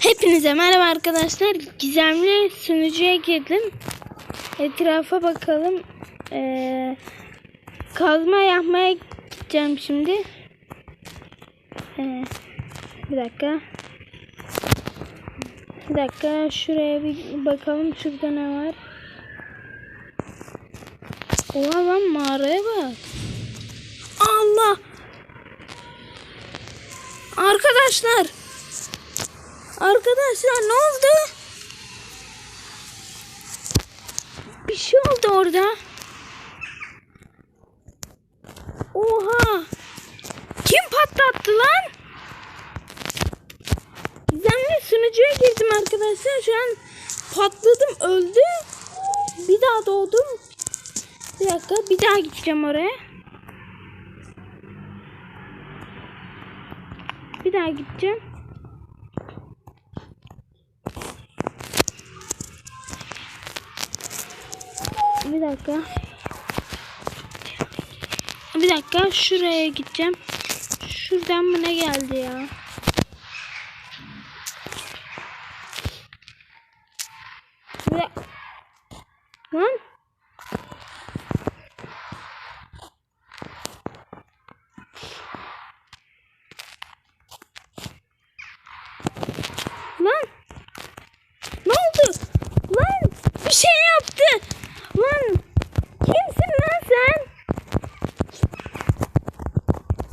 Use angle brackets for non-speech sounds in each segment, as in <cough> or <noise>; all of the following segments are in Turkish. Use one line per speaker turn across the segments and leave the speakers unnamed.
Hepinize merhaba arkadaşlar. Gizemli sunucuya girdim. Etrafa bakalım. Ee, kazma yapmaya gideceğim şimdi. Ee, bir dakika. Bir dakika şuraya bir bakalım şurada ne var. Oha lan mağaraya bak. Allah. Arkadaşlar. Arkadaşlar ne oldu? Bir şey oldu orada. Oha. Kim patlattı lan? Gizemli sunucuya girdim arkadaşlar. Şu an patladım öldü. Bir daha doğdum. Bir dakika bir daha gideceğim oraya. Bir daha gideceğim. Bir dakika. Bir dakika şuraya gideceğim. Şuradan mı ne geldi ya? Bir dak- Lan. Lan. Ne oldu? Lan bir şey yaptı. Lan kimsin lan sen?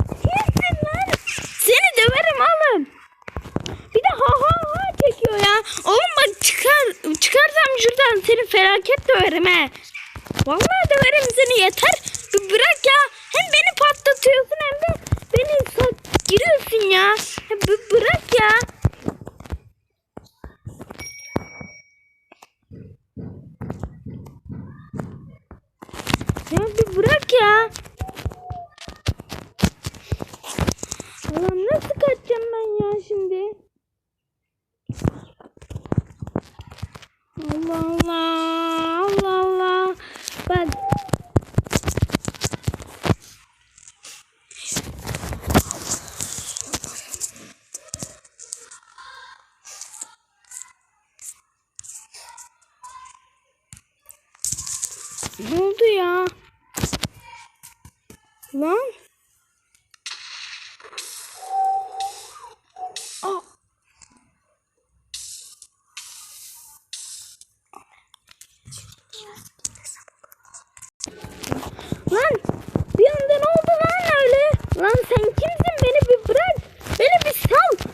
Kimsin lan? Seni döverim oğlum. Bir de ha ha ha çekiyor ya. Oğlum bak çıkar çıkarsam şuradan seni felaket döverim he. Vallahi döverim seni yeter. Bir bırak ya. Hem beni patlatıyorsun hem de beni giriyorsun ya. Bir bırak ya. Ya bir bırak ya. Ulan nasıl kaçacağım ben ya şimdi? Allah Allah. Allah Allah. Ben Ne oldu ya? Lan? Aa. Lan bir anda ne oldu lan öyle? Lan sen kimsin beni bir bırak. Beni bir sal.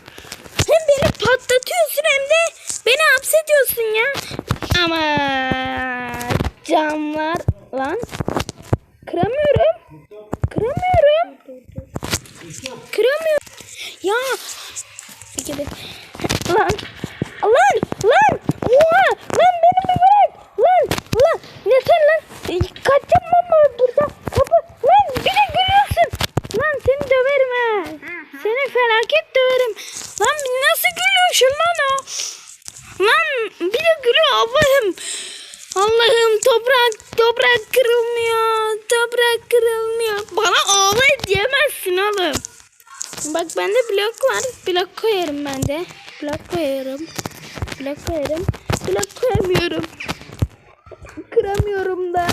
Hem beni patlatıyorsun hem de beni hapsediyorsun ya. Ama camlar lan kıramıyorum. Kıramıyorum. Kıramıyorum. Ya bir kere lan lan lan oha lan beni bir bırak lan lan yeter lan E, kaçacağım ben bu- burada kapı lan bir de gülüyorsun lan seni döverim ha seni felaket döverim lan nasıl gülüyorsun lan o lan bir de gülüyor Allah'ım Allah'ım toprak toprak kırılmıyor toprak kırılmıyor bana ağla diyemezsin oğlum Bak bende blok var. Blok koyarım ben de. Blok koyarım. Blok koyarım. Blok koyamıyorum. Kıramıyorum da.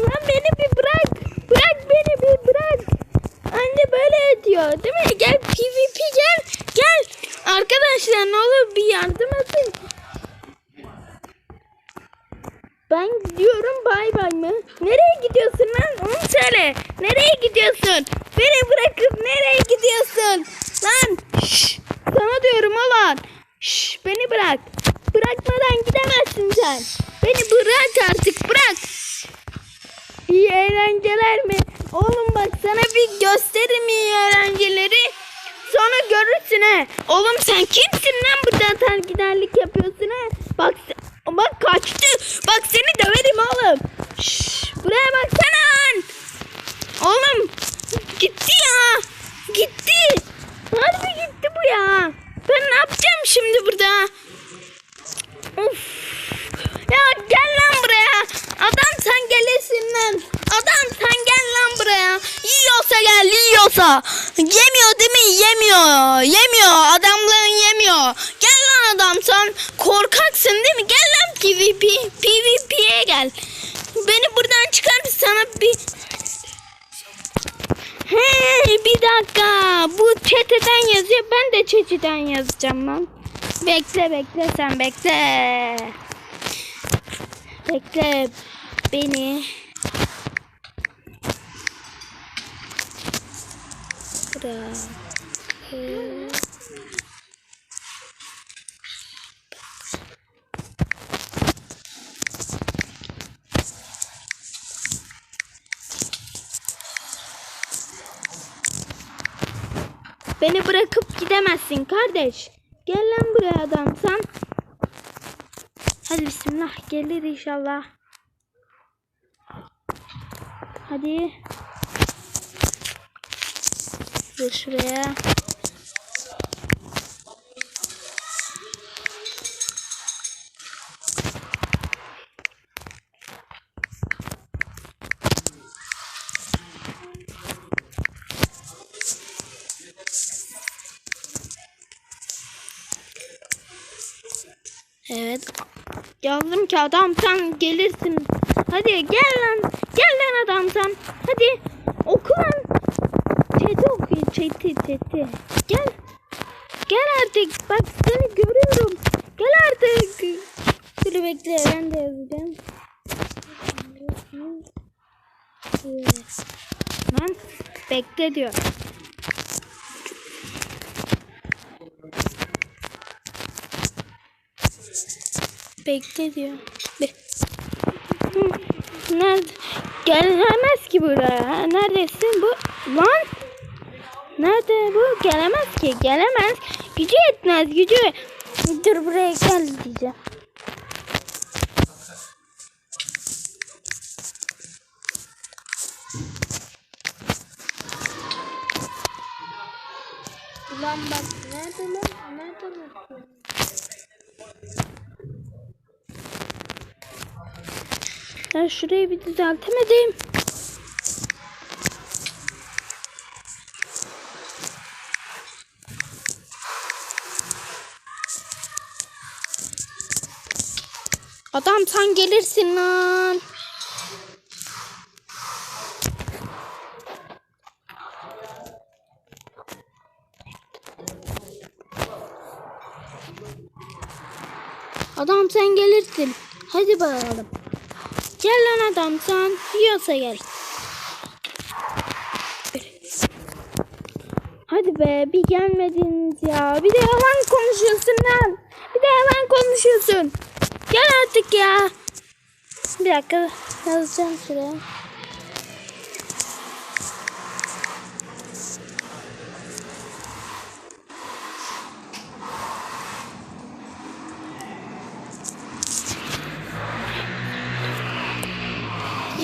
Lan beni bir bırak. Bırak beni bir bırak. Anne böyle ediyor değil mi? Gel PvP gel. Gel. Arkadaşlar ne olur bir yardım edin. Ben gidiyorum bay bay mı? Nereye gidiyorsun lan? Onu söyle. Nereye gidiyorsun? Beni bırakıp nereye gidiyorsun? Lan şş, sana diyorum ulan. Şş, beni bırak. Bırakmadan gidemezsin sen. Beni bırak artık bırak. İyi eğlenceler mi? Oğlum bak sana bir gösteririm iyi eğlenceleri. Sonra görürsün he. Oğlum sen kimsin lan burada tergiderlik yapıyorsun he? Bak bak kaçtı. Bak seni döverim oğlum. Şşş, buraya baksana lan. Oğlum gitti ya. Gitti. Harbi gitti bu ya. Ben ne yapacağım şimdi burada? Of. Ya gel lan buraya. Adam sen gelesin lan. Adam sen gel lan buraya. Yiyorsa gel yiyorsa. Yemiyor değil mi? Yemiyor. Yemiyor. Adam sen korkaksın değil mi? Gel lan PvP. PvP'ye gel. Beni buradan çıkar sana bir... He bir dakika. Bu çeteden yazıyor. Ben de çeteden yazacağım lan. Bekle bekle sen bekle. Bekle beni. Bırak. Beni bırakıp gidemezsin kardeş. Gel lan buraya adam sen. Hadi bismillah gelir inşallah. Hadi. Dur şuraya. Evet. Yazdım ki adam sen gelirsin. Hadi gel lan. Gel lan adam sen. Hadi oku lan. Çeti oku. Çeti çeti. Gel. Gel artık. Bak seni görüyorum. Gel artık. Dur bekle ben de yazacağım. Lan bekle diyor. Bekle diyor. Be <laughs> Nerede? Gelemez ki buraya. Neredesin bu? Lan! Nerede bu? Gelemez ki. Gelemez. Gücü yetmez. Gücü. Dur buraya gel diyeceğim. Ulan bak nerede lan? Nerede lan? Ben şurayı bir düzeltemedim. Adam sen gelirsin lan. Adam sen gelirsin. Hadi bakalım. Gel lan adam sen. Yiyorsa gel. Hadi be bir gelmediniz ya. Bir de yalan konuşuyorsun lan. Bir de yalan konuşuyorsun. Gel artık ya. Bir dakika yazacağım şuraya.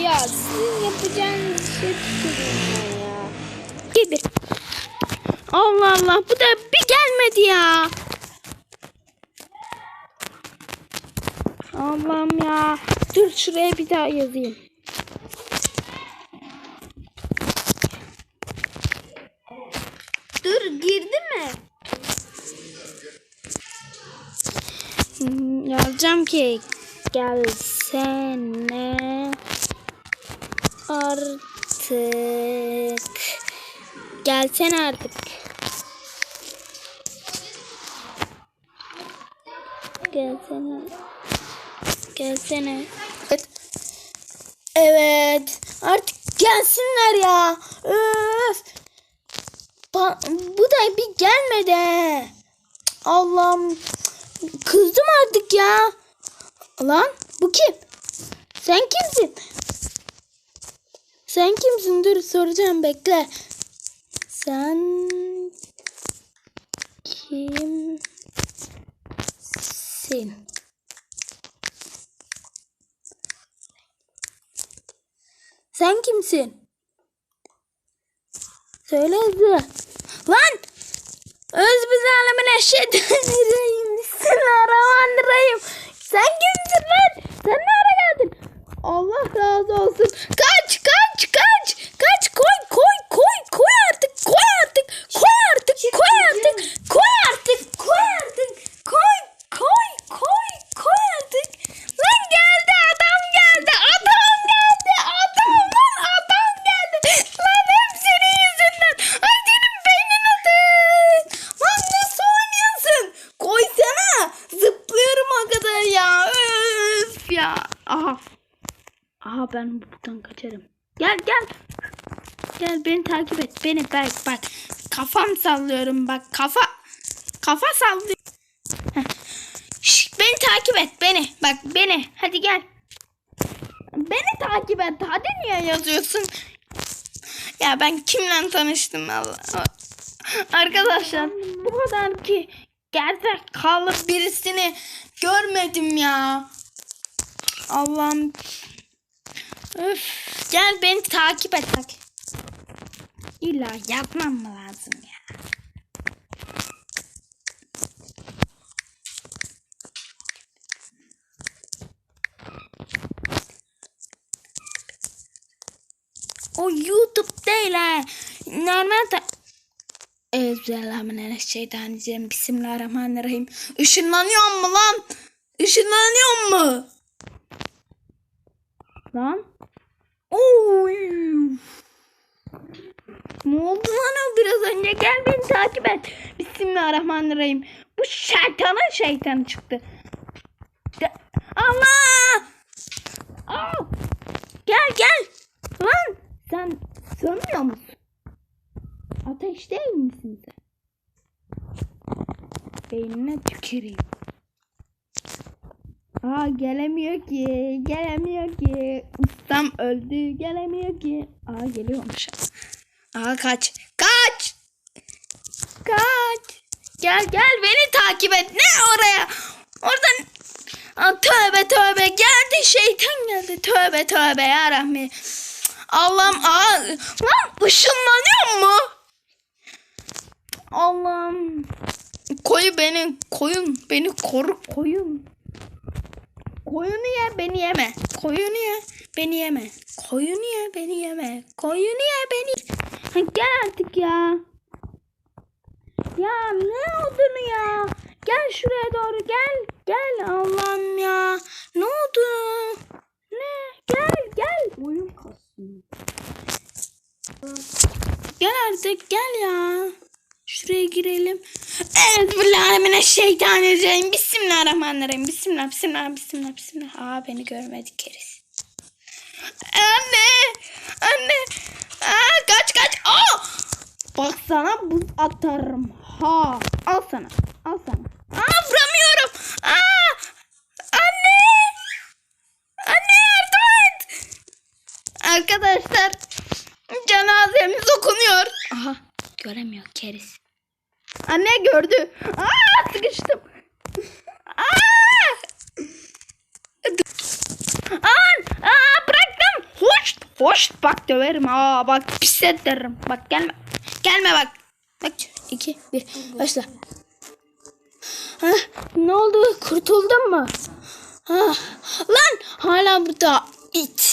Ya sizin yapacağınız şey tükürüyorum ya. Gibi. Allah bu da bir gelmedi ya. Allah'ım ya. Dur şuraya bir daha yazayım. Dur girdi mi? Hmm, yazacağım ki gelsene artık. Gelsene artık. Gelsene. Gelsene. Evet. Evet. Artık gelsinler ya. Öf. Ba- bu da bir gelmedi. Allah'ım. Kızdım artık ya. Lan bu kim? Sen kimsin? Sen kimsin? Dur soracağım bekle. Sen kimsin? Sen kimsin? Söyle hızlı. Lan! Özbüzalemin Bismillahirrahmanirrahim. <laughs> Sen kimsin lan? Sen nereye geldin? Allah razı olsun. Kaç kaç kaç. Kaç koy koy koy koy artık koy artık. Koy artık koy artık. Koy artık koy artık. Koy koy. Ben buradan kaçarım. Gel gel. Gel beni takip et. Beni bak bak. Kafam sallıyorum bak kafa. Kafa sallıyor. Beni takip et beni. Bak beni. Hadi gel. Beni takip et. Hadi niye yazıyorsun? Ya ben kimle tanıştım Allah. Arkadaşlar bu kadar ki gerçek kalıp birisini görmedim ya. Allah'ım. Öf. Gel beni takip et bak. İlla yapmam mı lazım ya? O YouTube değil ha. Normal da... Euzubillahimineşşeytanirracim. Bismillahirrahmanirrahim. Işınlanıyor mu lan? Işınlanıyor mu? Lan? Ne oldu lan o biraz önce? Gel beni takip et. Bismillahirrahmanirrahim. Bu şeytanın şeytanı çıktı. De- Allah! Aa! Gel gel. Lan sen sönmüyor musun? Ateş değil misin sen? Beynine tüküreyim. Aa gelemiyor ki. Gelemiyor ki. Ustam öldü. Gelemiyor ki. Aa geliyormuş. Aa kaç. Kaç. Kaç. Gel gel beni takip et. Ne oraya? Oradan Aa, tövbe tövbe geldi şeytan geldi. Tövbe tövbe ya Rahmi. Allah'ım aa, lan ışınlanıyor mu? Allah'ım. Koyu beni koyun beni koru koyun. Koyunu ye beni yeme. Koyunu ye beni yeme. Koyunu ye beni yeme. Koyunu ye beni. Ha, <laughs> gel artık ya. Ya ne olduğunu ya? Gel şuraya doğru gel. Gel Allah'ım ya. Ne oldu? Ne? Gel gel.
Oyun kastım.
Gel artık gel ya. Şuraya girelim. Evet Bismillahirrahmanirrahim. Bismillahirrahmanirrahim. Bismillah, bismillah, bismillah, bismillah. Aa beni görmedi keriz. Anne! Anne! Aa, kaç kaç! Aa! Bak sana buz atarım. Ha! Al sana. Al sana. Aa vuramıyorum. Aa! Anne! Anne yardım et! Arkadaşlar cenazemiz okunuyor. Aha göremiyor keriz. Anne gördü. Aa sıkıştım. Aa! Aa, aa bıraktım. Hoş. Bak döverim. Aa bak pis ederim. Bak gelme. Gelme bak. Bak iki bir başla. Hah, ne oldu? Kurtuldun mu? Hah, lan hala burada it.